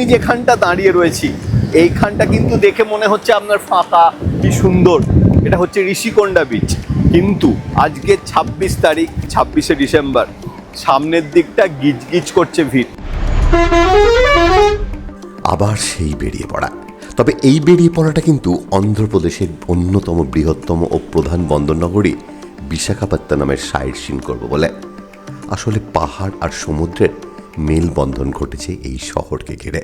আমি যেখানটা দাঁড়িয়ে রয়েছি, এইখানটা কিন্তু দেখে মনে হচ্ছে আপনার ফাঁকা। কি সুন্দর। এটা হচ্ছে ঋষিকোন্ডা বিচ কিন্তু আজকে ছাব্বিশ তারিখ, ছাব্বিশে ডিসেম্বর, সামনের দিকটা গিজগিজ করছে ভিড়। আবার সেই বেরিয়ে পড়া। তবে এই বেরিয়ে পড়াটা কিন্তু অন্ধ্রপ্রদেশের অন্যতম বৃহত্তম ও প্রধান বন্দরনগরী বিশাখাপত্তনমের সাইড সিন করব বলে। আসলে পাহাড় আর সমুদ্রের মেলবন্ধন ঘটেছে এই শহরকে ঘিরে।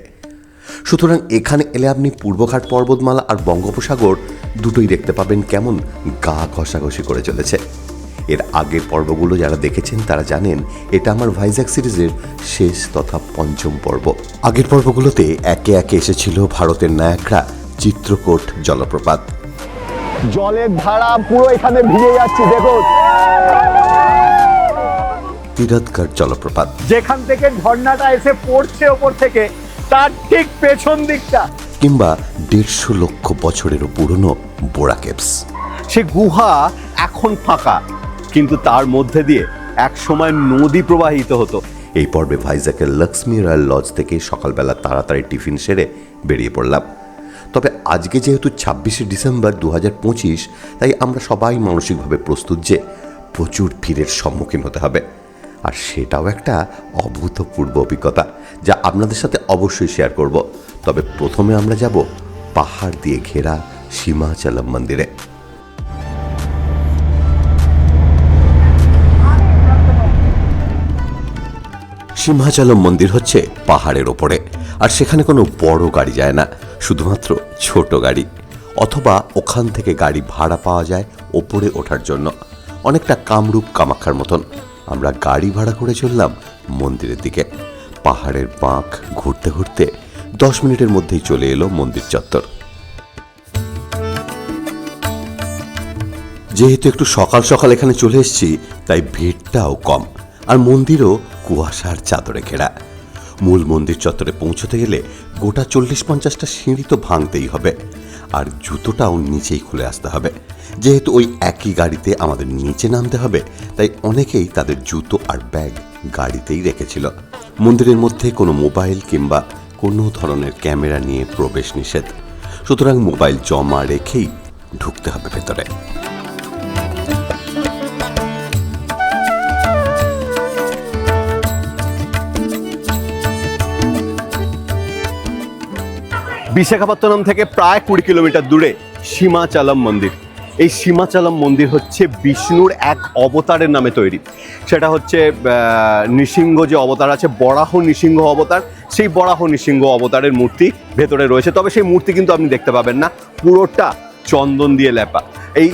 সুতরাং এখানে এলে আপনি পূর্বঘাট পর্বতমালা আর বঙ্গোপসাগর দুটোই দেখতে পাবেন কেমন গা ঘষাঘষি করে চলেছে। এর আগের পর্বগুলো যারা দেখেছেন তারা জানেন এটা আমার ভাইজ্যাক সিরিজের শেষ তথা পঞ্চম পর্ব। আগের পর্বগুলোতে একে একে এসেছিল ভারতের নায়করা চিত্রকোট জলপ্রপাত। জলের ধারা পুরো এখানে ভিজে যাচ্ছে, দেখুন। তিরৎগড় জলপ্রপাত। যেখান থেকে ঝর্ণাটা এসে পড়ছে ওপর থেকে তার ঠিক পেছন দিকটা। কিংবা দেড়শো লক্ষ বছরেরও পুরনো বোরা কেভস। সে গুহা এখন ফাঁকা কিন্তু তার মধ্যে দিয়ে এক সময় নদী প্রবাহিত হতো। এই পর্বে ভাইজাকের লক্ষ্মী রয়্যাল লজ থেকে সকালবেলা তাড়াতাড়ি টিফিন সেরে বেরিয়ে পড়লাম। তবে আজকে যেহেতু ছাব্বিশে ডিসেম্বর দু হাজার পঁচিশ তাই আমরা সবাই মানসিকভাবে প্রস্তুত যে প্রচুর ভিড়ের সম্মুখীন হতে হবে। আর সেটাও একটা অভূতপূর্ব অভিজ্ঞতা যা আপনাদের সাথে অবশ্যই শেয়ার করব। তবে প্রথমে আমরা যাব পাহাড় দিয়ে ঘেরা সীমাচলম মন্দিরে। সিংহাচলম মন্দির হচ্ছে পাহাড়ের ওপরে, আর সেখানে কোনো বড় গাড়ি যায় না, শুধুমাত্র ছোট গাড়ি, অথবা ওখান থেকে গাড়ি ভাড়া পাওয়া যায় ওপরে ওঠার জন্য, অনেকটা কামরূপ কামাক্ষার মতন। আমরা গাড়ি ভাড়া করে চললাম মন্দিরের দিকে। পাহাড়ের বাঁক ঘুরতে ঘুরতে দশ মিনিটের মধ্যেই চলে এলো মন্দির চত্বর। যেহেতু একটু সকাল সকাল এখানে চলে এসেছি, তাই ভিড়টাও কম আর মন্দিরও কুয়াশার চাদরে ঘেরা। মূল মন্দির চত্বরে পৌঁছতে গেলে গোটা চল্লিশ পঞ্চাশটা সিঁড়ি তো ভাঙতেই হবে আর জুতোটাও নিচেই খুলে আসতে হবে। যেহেতু ওই একই গাড়িতে আমাদের নিচে নামতে হবে, তাই অনেকেই তাদের জুতো আর ব্যাগ গাড়িতেই রেখেছিল। মন্দিরের মধ্যে কোনো মোবাইল কিংবা কোনো ধরনের ক্যামেরা নিয়ে প্রবেশ নিষেধ। সুতরাং মোবাইল জমা রেখেই ঢুকতে হবে ভেতরে। বিশাখাপত্তনম থেকে প্রায় কুড়ি কিলোমিটার দূরে সীমাচালম মন্দির। এই সীমাচালম মন্দির হচ্ছে বিষ্ণুর এক অবতারের নামে তৈরি। সেটা হচ্ছে নৃসিংহ যে অবতার আছে, বরাহ নৃসিংহ অবতার, সেই বরাহ নৃসিংহ অবতারের মূর্তি ভেতরে রয়েছে। তবে সেই মূর্তি কিন্তু আপনি দেখতে পাবেন না, পুরোটা চন্দন দিয়ে লেপা। এই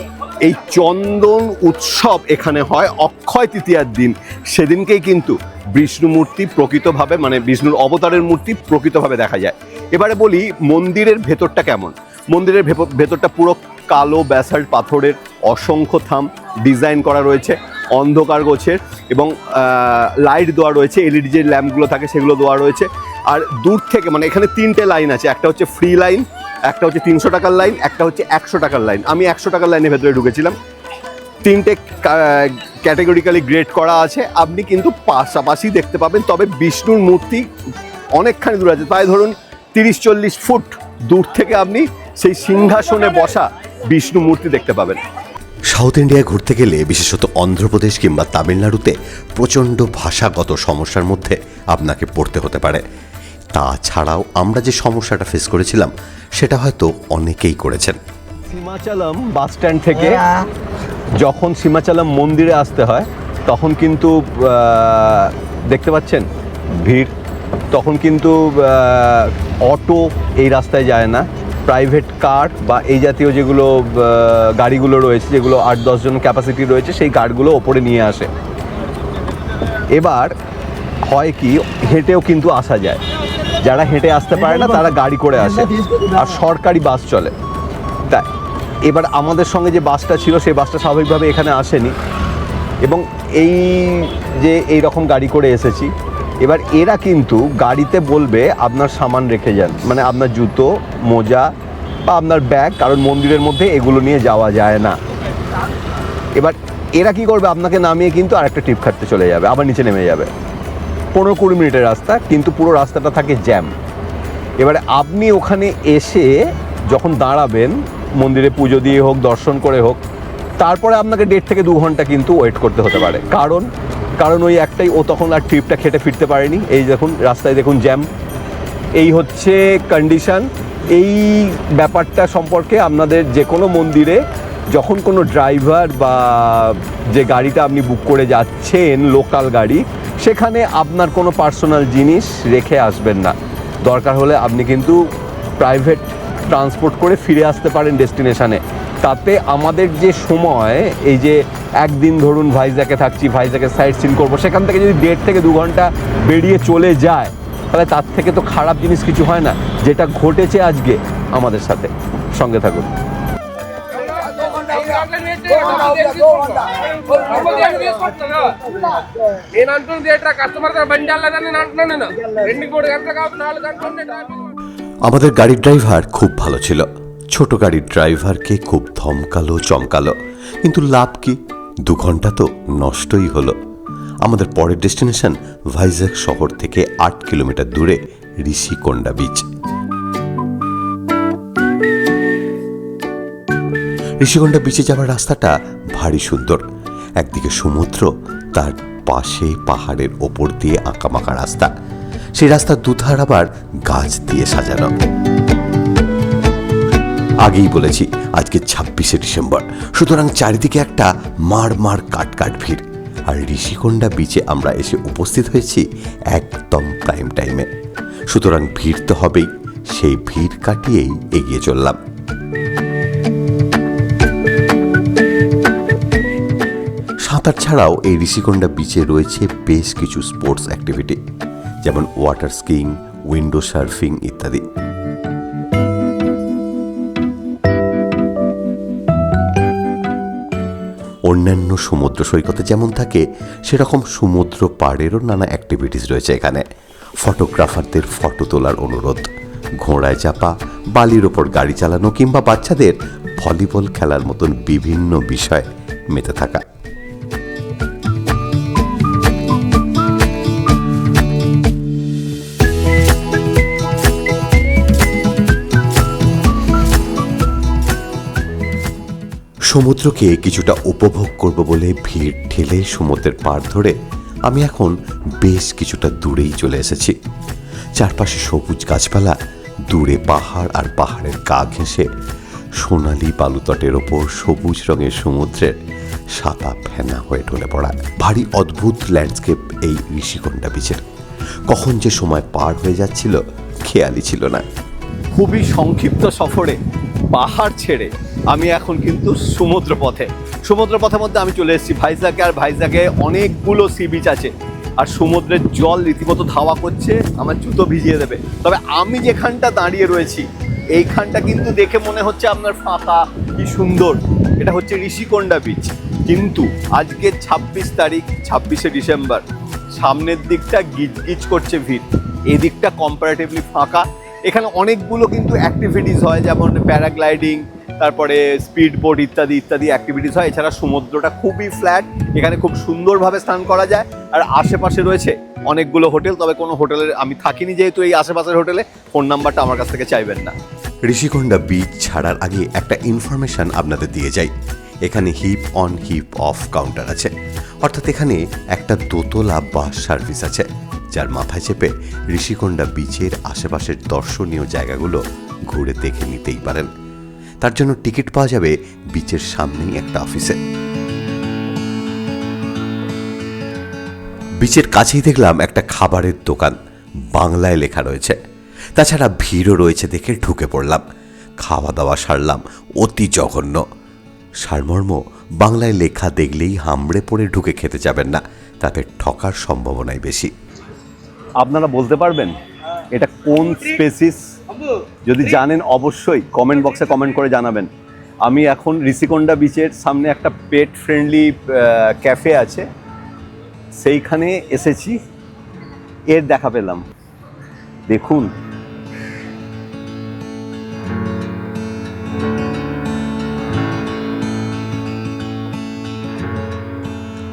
এই চন্দন উৎসব এখানে হয় অক্ষয় তৃতীয়ার দিন। সেদিনকেই কিন্তু বিষ্ণু মূর্তি প্রকৃতভাবে মানে বিষ্ণুর অবতারের মূর্তি প্রকৃতভাবে দেখা যায়। এবারে বলি, মন্দিরের ভেতরটা কেমন? মন্দিরের ভেতরটা পুরো কালো ব্যাসাল্ট পাথরের অসংখ্য থাম ডিজাইন করা রয়েছে, অন্ধকার গোছের এবং লাইট দেওয়া রয়েছে এলইডি যে ল্যাম্পগুলো থাকে সেগুলো দেওয়া রয়েছে। আর দূর থেকে মানে এখানে তিনটে লাইন আছে, একটা হচ্ছে ফ্রি লাইন একটা হচ্ছে তিনশো টাকার লাইন একটা হচ্ছে একশো টাকার লাইন আমি একশো টাকার লাইনের ভেতরে ঢুকেছিলাম। তিনটে ক্যাটাগরিক্যালি গ্রেড করা আছে, আপনি কিন্তু পাশাপাশি দেখতে পাবেন, তবে বিষ্ণুর মূর্তি অনেকখানি দূর আছে। প্রায় ধরুন তিরিশ চল্লিশ ফুট দূর থেকে আপনি সেই সিংহাসনে বসা বিষ্ণু মূর্তি দেখতে পাবেন। সাউথ ইন্ডিয়ায় ঘুরতে গেলে বিশেষত অন্ধ্রপ্রদেশ কিংবা তামিলনাড়ুতে প্রচণ্ড ভাষাগত সমস্যার মধ্যে আপনাকে পড়তে হতে পারে। তাছাড়াও আমরা যে সমস্যাটা ফেস করেছিলাম সেটা হয়তো অনেকেই করেছেন। সীমাচলম বাস স্ট্যান্ড থেকে যখন সীমাচলম মন্দিরে আসতে হয় তখন কিন্তু দেখতে পাচ্ছেন ভিড়। তখন কিন্তু অটো এই রাস্তায় যায় না। প্রাইভেট কার বা এই জাতীয় যেগুলো গাড়িগুলো রয়েছে, যেগুলো আট দশজন ক্যাপাসিটি রয়েছে, সেই কারগুলো ওপরে নিয়ে আসে। এবার হয় কি, হেঁটেও কিন্তু আসা যায়। যারা হেঁটে আসতে পারে না, তারা গাড়ি করে আসে। আর সরকারি বাস চলে। তাই এবার আমাদের সঙ্গে যে বাসটা ছিল, সেই বাসটা স্বাভাবিকভাবে এখানে আসেনি। এবং এই যে এই রকম গাড়ি করে এসেছি এবার এরা কিন্তু গাড়িতে বলবে আপনার সামান রেখে যান। মানে আপনার জুতো, মোজা বা আপনার ব্যাগ, কারণ মন্দিরের মধ্যে এগুলো নিয়ে যাওয়া যায় না। এবার এরা কি করবে? আপনাকে নামিয়ে কিন্তু আরেকটা টিপ খাটতে চলে যাবে, আবার নিচে নেমে যাবে। পনেরো কুড়ি মিনিটের রাস্তা, কিন্তু পুরো রাস্তাটা থাকে জ্যাম। এবারে আপনি ওখানে এসে যখন দাঁড়াবেন, মন্দিরে পুজো দিয়ে হোক, দর্শন করে হোক, তারপরে আপনাকে দেড় থেকে দু ঘণ্টা কিন্তু ওয়েট করতে হতে পারে। কারণ কারণ ওই একটাই, ও তখন আর ট্রিপটা খেটে ফিরতে পারেনি। এই দেখুন, রাস্তায় দেখুন জ্যাম। এই হচ্ছে কন্ডিশন এই ব্যাপারটা সম্পর্কে আপনাদের যে কোনো মন্দিরে যখন কোনো ড্রাইভার বা যে গাড়িটা আপনি বুক করে যাচ্ছেন লোকাল গাড়ি, সেখানে আপনার কোনো পার্সোনাল জিনিস রেখে আসবেন না। দরকার হলে আপনি কিন্তু প্রাইভেট ট্রান্সপোর্ট করে ফিরে আসতে পারেন ডেস্টিনেশনে তাতে আমাদের যে সময় এই যে একদিন ধরুন ভাইজাকে থাকছি ভাইজাকে সাইড সিন করবো সেখান থেকে যদি দেড় থেকে দু ঘন্টা বেরিয়ে চলে যায় তাহলে তার থেকে তো খারাপ জিনিস কিছু হয় না যেটা ঘটেছে আজকে আমাদের সাথে সঙ্গে থাকুন నేను అంటుంది ఏంట్రా కస్టమర్ బండి వెళ్ళదని నేను అంటున్నాను నేను రెండు మూడు గంటలు కాబట్టి నాలుగు గంటలు ఉండే ట్రాఫిక్ আমাদের গাড়ির ড্রাইভার খুব ভালো ছিল ছোট গাড়ির ড্রাইভারকে খুব ধমকালো, চমকালো। কিন্তু লাভ কি? দু ঘণ্টা তো নষ্টই হলো। আমাদের পরের ডেস্টিনেশন ভাইজ্যাক শহর থেকে আট কিলোমিটার দূরে ঋষিকোন্ডা বিচ ঋষিকোন্ডা বিচে যাওয়ার রাস্তাটা ভারী সুন্দর। একদিকে সমুদ্র, তার পাশে পাহাড়ের ওপর দিয়ে আঁকামাকা রাস্তা। সেই রাস্তার দুধার আবার গাছ দিয়ে সাজানো। আগেই বলেছি, আজকে ছাব্বিশে ডিসেম্বর। সুতরাং চারিদিকে একটা মার মার কাট কাট ভিড়। আর ঋষিকোন্ডা বিচে আমরা এসে উপস্থিত হয়েছি একদম প্রাইম টাইমে সুতরাং ভিড় তো হবেই, সেই ভিড় কাটিয়েই এগিয়ে চললাম। সাঁতার ছাড়াও এই ঋষিকোন্ডা বিচে রয়েছে বেশ কিছু স্পোর্টস অ্যাক্টিভিটি যেমন ওয়াটার স্কিং উইন্ডো সার্ফিং ইত্যাদি। অন্যান্য সমুদ্র সৈকতে যেমন থাকে, সেরকম সমুদ্র পাড়েরও নানা অ্যাক্টিভিটিস রয়েছে এখানে। ফটোগ্রাফারদের ফটো তোলার অনুরোধ। ঘোড়ায় চাপা, বালির ওপর গাড়ি চালানো কিংবা বাচ্চাদের ভলিবল খেলার মতন বিভিন্ন বিষয় মেতে থাকা। সমুদ্রকে কিছুটা উপভোগ করব বলে ভিড় ঠেলে সমুদ্রের পাড় ধরে আমি এখন বেশ কিছুটা দূরেই চলে এসেছি। চারপাশে সবুজ গাছপালা, দূরে পাহাড় আর পাহাড়ের গা ঘেঁষে সোনালি বালুতটের ওপর সবুজ রঙের সমুদ্রের সাদা ফেনা হয়ে ঢলে পড়া। ভারী অদ্ভুত ল্যান্ডস্কেপ এই ঋষিকোন্ডা বিচের। কখন যে সময় পার হয়ে যাচ্ছিল, খেয়ালই ছিল না। খুবই সংক্ষিপ্ত সফরে পাহাড় ছেড়ে আমি এখন কিন্তু সমুদ্র পথে সমুদ্র পথের মধ্যে আমি চলে এসেছি ভাইজাকে, আর ভাইজাকে অনেকগুলো সি বিচ আছে। আর সমুদ্রের জল রীতিমতো ধাওয়া করছে, আমার জুতো ভিজিয়ে দেবে। তবে আমি যেখানটা দাঁড়িয়ে রয়েছি, এইখানটা কিন্তু দেখে মনে হচ্ছে আপনার ফাঁকা, কি সুন্দর। এটা হচ্ছে ঋষিকোন্ডা বিচ কিন্তু আজকে ছাব্বিশ তারিখ, ছাব্বিশে ডিসেম্বর, সামনের দিকটা গিজগিজ করছে ভিড়। এদিকটা কম্পারেটিভলি ফাঁকা। এখানে অনেকগুলো কিন্তু অ্যাক্টিভিটিস হয়, যেমন প্যারাগ্লাইডিং তারপরে স্পিড বোট ইত্যাদি ইত্যাদি অ্যাক্টিভিটিস হয়। এছাড়া সমুদ্রটা খুবই ফ্ল্যাট এখানে খুব সুন্দরভাবে স্নান করা যায়। আর আশেপাশে রয়েছে অনেকগুলো হোটেল, তবে কোনো হোটেলের আমি থাকিনি যেহেতু এই আশেপাশের হোটেলে। ফোন নাম্বারটা আমার কাছ থেকে চাইবেন না। ঋষিকোন্ডা বিচ ছাড়ার আগে একটা ইনফরমেশন আপনাদের দিয়ে যাই। এখানে hop on hop off counter আছে। অর্থাৎ এখানে একটা দোতলা বাস সার্ভিস আছে, যার মাথায় চেপে ঋষিকোন্ডা বিচের আশেপাশের দর্শনীয় জায়গাগুলো ঘুরে দেখে নিতেই পারেন। তার জন্য টিকিট পাওয়া যাবে বিচের সামনেই একটা অফিসে। বিচের কাছেই দেখলাম একটা খাবারের দোকান, বাংলায় লেখা রয়েছে। তাছাড়া ভিড়ও রয়েছে দেখে ঢুকে পড়লাম। খাওয়া দাওয়া সারলাম, অতি জঘন্য। সারমর্ম, বাংলায় লেখা দেখলেই হামড়ে পড়ে ঢুকে খেতে যাবেন না, তাতে ঠকার সম্ভাবনাই বেশি। আপনারা বলতে পারবেন, এটা কোন স্পেসিস যদি জানেন অবশ্যই কমেন্ট বক্সে কমেন্ট করে জানাবেন। আমি এখন ঋষিকোন্ডা বিচের সামনে একটা পেট ফ্রেন্ডলি ক্যাফে আছে। সেইখানে এসেছি। এর দেখা পেলাম। দেখুন।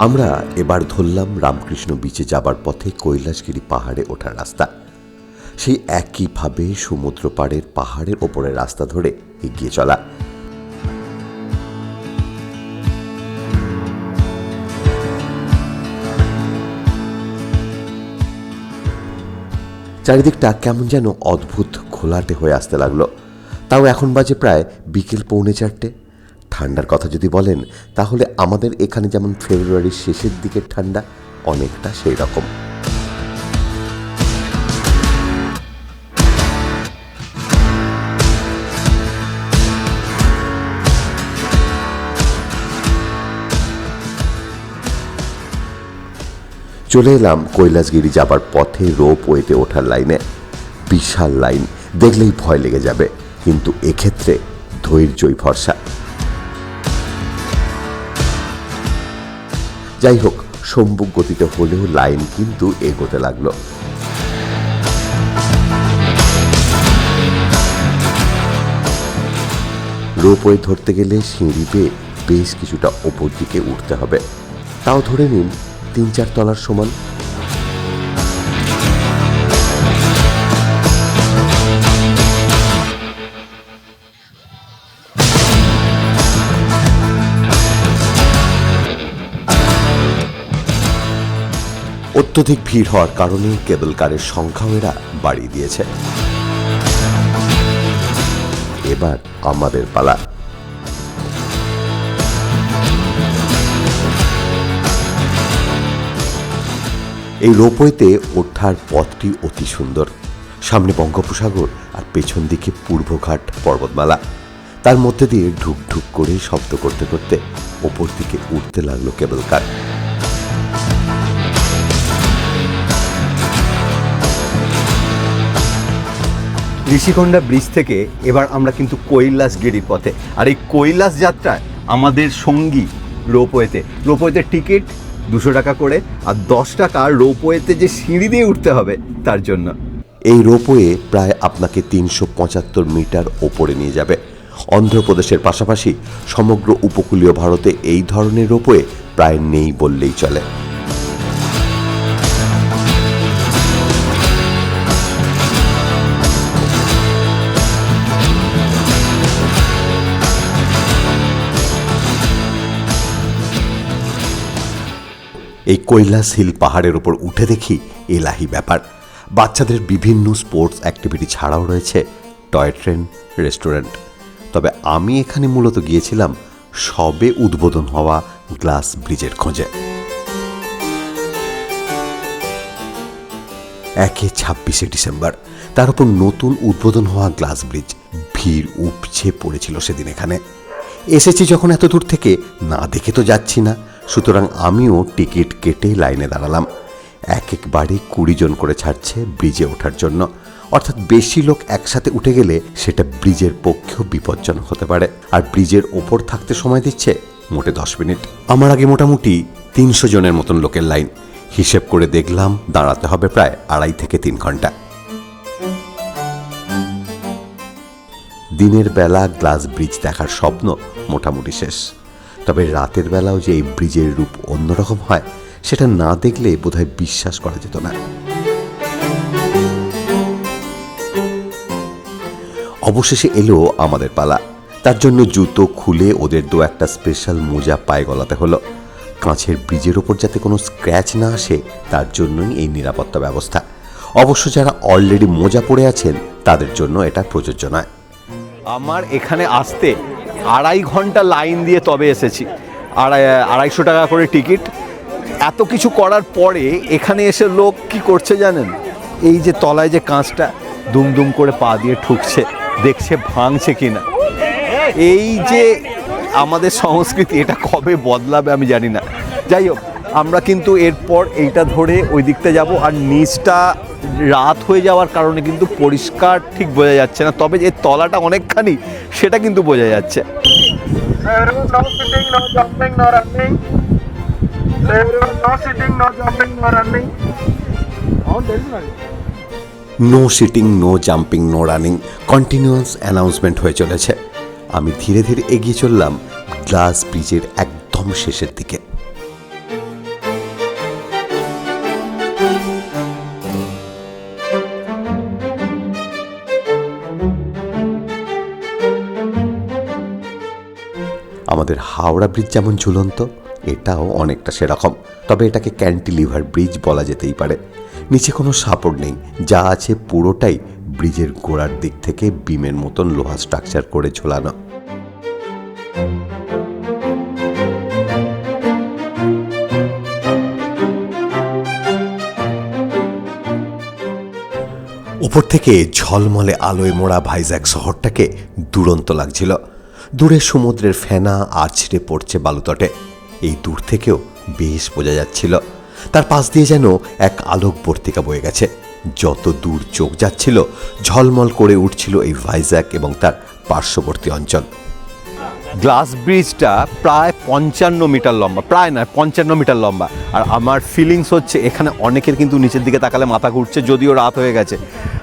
আমরা এবার ধরলাম রামকৃষ্ণ বিচে যাবার পথে কৈলাসগিরি পাহাড়ে ওঠার রাস্তা। সেই একইভাবে সমুদ্র পাড়ের পাহাড়ের ওপরের রাস্তা ধরে এগিয়ে চলা। চারিদিকটা কেমন যেন অদ্ভুত ঘোলাটে হয়ে আসতে লাগল। তাও এখন বাজে প্রায় বিকেল পৌনে চারটে। ঠান্ডার কথা যদি বলেন, তাহলে আমাদের এখানে যেমন ফেব্রুয়ারির শেষের দিকের ঠান্ডা অনেকটা সেই রকম চলে এলাম কৈলাসগিরি যাবার পথে রোপ ওয়েতে ওঠার লাইনে। বিশাল লাইন, দেখলেই ভয় লেগে যাবে, কিন্তু এক্ষেত্রে ধৈর্যই ভরসা। যাই হোক, সম্মুখ গতিতে হলেও লাইন কিন্তু এগোতে লাগল। রোপওয়ে ধরতে গেলে সিঁড়ি বেয়ে বেশ কিছুটা ওপর দিকে উঠতে হবে। তাও ধরে নিন তিন চার তলার সমান। অত্যধিক ভিড় হওয়ার কারণে কেবল কারের সংখ্যাও এরা বাড়িয়ে দিয়েছে। এবার আমাদের পালা। এই রোপওয়েতে ওঠার পথটি অতি সুন্দর। সামনে বঙ্গোপসাগর আর পেছন দিকে পূর্বঘাট পর্বতমালা। তার মধ্যে দিয়ে ঢুক ঢুক করে শব্দ করতে করতে ওপর দিকে উঠতে লাগল কেবল কার। ঋষিকোণ্ডা ব্রিজ থেকে এবার আমরা কিন্তু কৈলাসগিরির পথে। আর এই কৈলাস যাত্রায় আমাদের সঙ্গী রোপওয়েতে। রোপওয়েতে টিকিট দুশো টাকা করে আর দশ টাকা রোপওয়েতে যে সিঁড়ি দিয়ে উঠতে হবে তার জন্য। এই রোপওয়ে প্রায় আপনাকে তিনশো পঁচাত্তর মিটার ওপরে নিয়ে যাবে। অন্ধ্রপ্রদেশের পাশাপাশি সমগ্র উপকূলীয় ভারতে এই ধরনের রোপওয়ে প্রায় নেই বললেই চলে। এই কৈলাস হিল পাহাড়ের ওপর উঠে দেখি এলাহি ব্যাপার। বাচ্চাদের বিভিন্ন স্পোর্টস অ্যাক্টিভিটি ছাড়াও রয়েছে টয় ট্রেন, রেস্টুরেন্ট। তবে আমি এখানে মূলত গিয়েছিলাম সবে উদ্বোধন হওয়া গ্লাস ব্রিজের খোঁজে। একে ছাব্বিশে ডিসেম্বর, তার উপর নতুন উদ্বোধন হওয়া গ্লাস ব্রিজ ভিড় উপচে পড়েছিল সেদিন এখানে। এসেছি যখন এত দূর থেকে, না দেখে তো যাচ্ছি না। সুতরাং আমিও টিকিট কেটে লাইনে দাঁড়ালাম। এক একবারে কুড়ি জন করে ছাড়ছে ব্রিজে ওঠার জন্য। অর্থাৎ বেশি লোক একসাথে উঠে গেলে সেটা ব্রিজের পক্ষেও বিপজ্জনক হতে পারে। আর ব্রিজের ওপর থাকতে সময় দিচ্ছে মোটে দশ মিনিট। আমার আগে মোটামুটি তিনশো জনের মতন লোকের লাইন। হিসেব করে দেখলাম দাঁড়াতে হবে প্রায় আড়াই থেকে তিন ঘণ্টা। দিনের বেলা গ্লাস ব্রিজ দেখার স্বপ্ন মোটামুটি শেষ। তবে রাতের বেলাও যে এই ব্রিজের রূপ অন্যরকম হয়, সেটা না দেখলে বোধহয় বিশ্বাস করা যেত না। অবশেষে এলো আমাদের পালা। তার জন্য জুতো খুলে ওদের দু একটা স্পেশাল মোজা পায়ে গলাতে হলো। কাঁচের ব্রিজের ওপর যাতে কোনো স্ক্র্যাচ না আসে, তার জন্যই এই নিরাপত্তা ব্যবস্থা। অবশ্য যারা অলরেডি মোজা পরে আছেন, তাদের জন্য এটা প্রযোজ্য নয়। আমার এখানে আসতে আড়াই ঘণ্টা লাইন দিয়ে তবে এসেছি। আড়াই, আড়াইশো টাকা করে টিকিট। এত কিছু করার পরে এখানে এসে লোক কি করছে জানেন? এই যে তলায় যে কাঁচটা দুম দুম করে পা দিয়ে ঠুকছে, দেখছে ভাঙছে কি না এই যে আমাদের সংস্কৃতি এটা কবে বদলাবে আমি জানি না। যাই হোক, আমরা কিন্তু এরপর এইটা ধরে ওই দিকটা যাব। আর নিচটা রাত হয়ে যাওয়ার কারণে কিন্তু পরিষ্কার ঠিক বোঝা যাচ্ছে না, তবে যে তলাটা অনেকখানি সেটা কিন্তু বোঝা যাচ্ছে। No sitting no jumping no running continuous announcement হয়ে চলেছে। আমি ধীরে ধীরে এগিয়ে চললাম গ্লাস ব্রিজের একদম শেষের দিকে। আমাদের হাওড়া ব্রিজ যেমন ঝুলন্ত, এটাও অনেকটা সেরকম। তবে এটাকে ক্যান্টিলিভার ব্রিজ বলা যেতেই পারে। নিচে কোনো সাপোর্ট নেই। যা আছে পুরোটাই ব্রিজের গোড়ার দিক থেকে বিমের মতন লোহা স্ট্রাকচার করে ঝোলানো। উপর থেকে ঝলমলে আলোয় মোড়া ভাইজ্যাক শহরটাকে দুরন্ত লাগছিল। দূরে সমুদ্রের ফেনা আর ছিঁড়ে পড়ছে বালুতটে। এই দূর থেকেও বেশ বোঝা যাচ্ছিল, তার পাশ দিয়ে যেন এক আলোক বর্তিকা বয়ে গেছে। যত দূর চোখ যাচ্ছিল, ঝলমল করে উঠছিল এই ভাইজ্যাক এবং তার পার্শ্ববর্তী অঞ্চল। গ্লাস ব্রিজটা প্রায় পঞ্চান্ন মিটার লম্বা প্রায় নয় পঞ্চান্ন মিটার লম্বা আর আমার ফিলিংস হচ্ছে এখানে অনেকের কিন্তু নিচের দিকে তাকালে মাথা ঘুরছে যদিও রাত হয়ে গেছে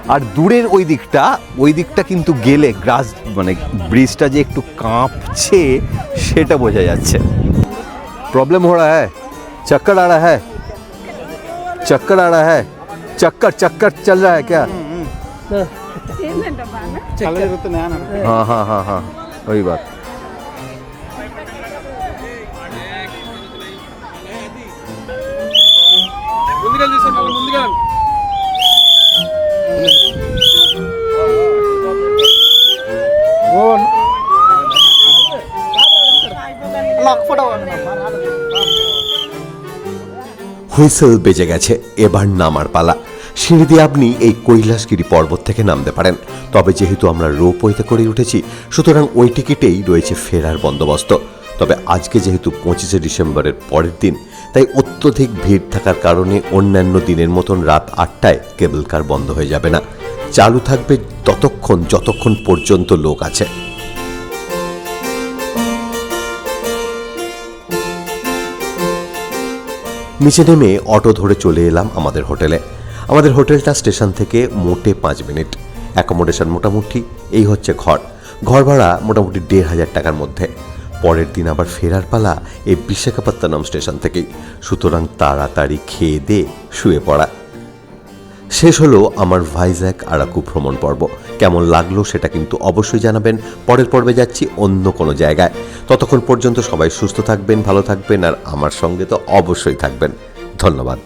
আর দূরের ওই দিকটা ওই দিকটা কিন্তু গেলে গ্লাস মানে ব্রিজটা যে একটু কাঁপছে সেটা বোঝা যাচ্ছে প্রবলেম हो रहा है चक्कर आ रहा है चक्कर आ रहा है चक्कर चक्कर चल रहा है क्या हाँ हाँ हाँ हाँ वही बात হুইসেল বেজে গেছে, এবার নামার পালা। সিঁড়ি দিয়ে আপনি এই কৈলাসগিরি পর্বত থেকে নামতে পারেন। তবে যেহেতু আমরা রোপওয়েতে করে উঠেছি, সুতরাং ওই টিকিটেই রয়েছে ফেরার বন্দোবস্ত। তবে আজকে যেহেতু পঁচিশে ডিসেম্বরের পরের দিন, তাই অত্যধিক ভিড় থাকার কারণে অন্যান্য দিনের মতন রাত আটটায় কেবল কার বন্ধ হয়ে যাবে না। চালু থাকবে ততক্ষণ, যতক্ষণ পর্যন্ত লোক আছে। নিচে নেমে অটো ধরে চলে এলাম আমাদের হোটেলে। আমাদের হোটেলটা স্টেশন থেকে মোটে পাঁচ মিনিট। অ্যাকোমোডেশন মোটামুটি এই হচ্ছে ঘর। ঘর ভাড়া মোটামুটি দেড় হাজার টাকার মধ্যে। পরের দিন আবার ফেরার পালা এই বিশাখাপত্তনম স্টেশন থেকেই। সুতরাং তাড়াতাড়ি খেয়ে দিয়ে শুয়ে পড়া। শেষ হলো আমার ভাইজ্যাক আরাকু ভ্রমণ পর্ব। কেমন লাগল সেটা কিন্তু অবশ্যই জানাবেন। পরের পর্বে যাচ্ছি অন্য কোনো জায়গায়। ততক্ষণ পর্যন্ত সবাই সুস্থ থাকবেন, ভালো থাকবেন, আর আমার সঙ্গে তো অবশ্যই থাকবেন। ধন্যবাদ।